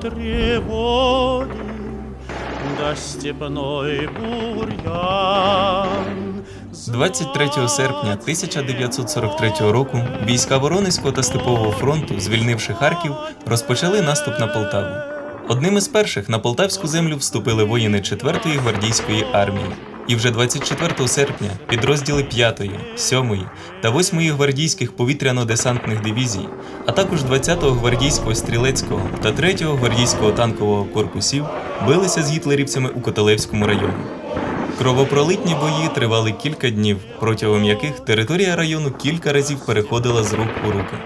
тревоги, да степной бурьян. 23 серпня 1943 року війська Воронезького та Степового фронту, звільнивши Харків, розпочали наступ на Полтаву. Одним із перших на полтавську землю вступили воїни 4-ї гвардійської армії. І вже 24 серпня підрозділи 5-ї, 7-ї та 8-ї гвардійських повітряно-десантних дивізій, а також 20-го гвардійського стрілецького та 3-го гвардійського танкового корпусів билися з гітлерівцями у Котелевському районі. Кровопролитні бої тривали кілька днів, протягом яких територія району кілька разів переходила з рук у руки.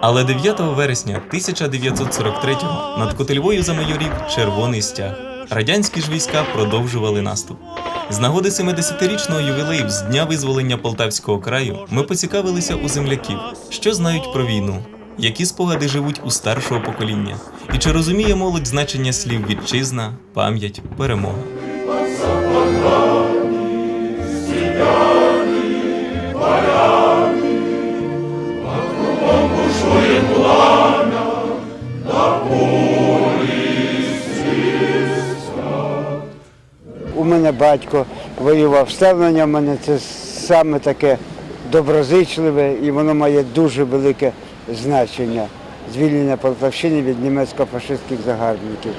Але 9 вересня 1943-го над Котельвою замайорів червоний стяг. Радянські ж війська продовжували наступ. З нагоди 70-річного ювілею з дня визволення Полтавського краю ми поцікавилися у земляків, що знають про війну, які спогади живуть у старшого покоління, і чи розуміє молодь значення слів вітчизна, пам'ять, перемога. Батько воював. Ставлення в мене це саме таке доброзичливе і воно має дуже велике значення. Звільнення Полтавщини від німецько-фашистських загарбників.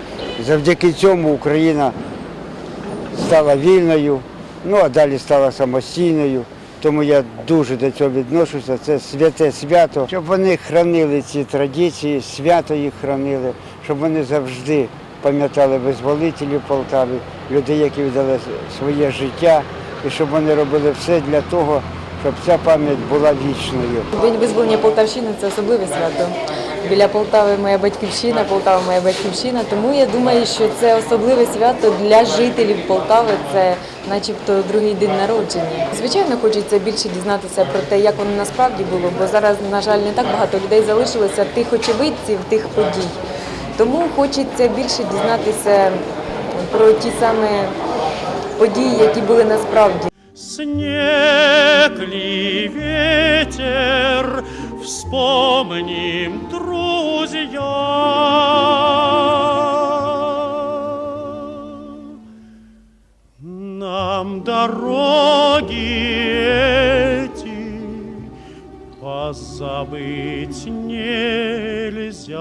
Завдяки цьому Україна стала вільною, ну а далі стала самостійною. Тому я дуже до цього відношуся. Це святе свято, щоб вони хранили ці традиції, свято їх хранили, щоб вони завжди пам'ятали визволителів Полтави, людей, які віддали своє життя, і щоб вони робили все для того, щоб ця пам'ять була вічною. День визволення Полтавщини це особливе свято. Біля Полтави моя батьківщина, Полтава моя батьківщина. Тому я думаю, що це особливе свято для жителів Полтави. Це начебто другий день народження. Звичайно, хочеться більше дізнатися про те, як воно насправді було, бо зараз, на жаль, не так багато людей залишилося тих очевидців, тих подій. Тому хочеться більше дізнатися про ті самі події, які були насправді. Снег ли ветер, друзья. Нам дороги забыть нельзя.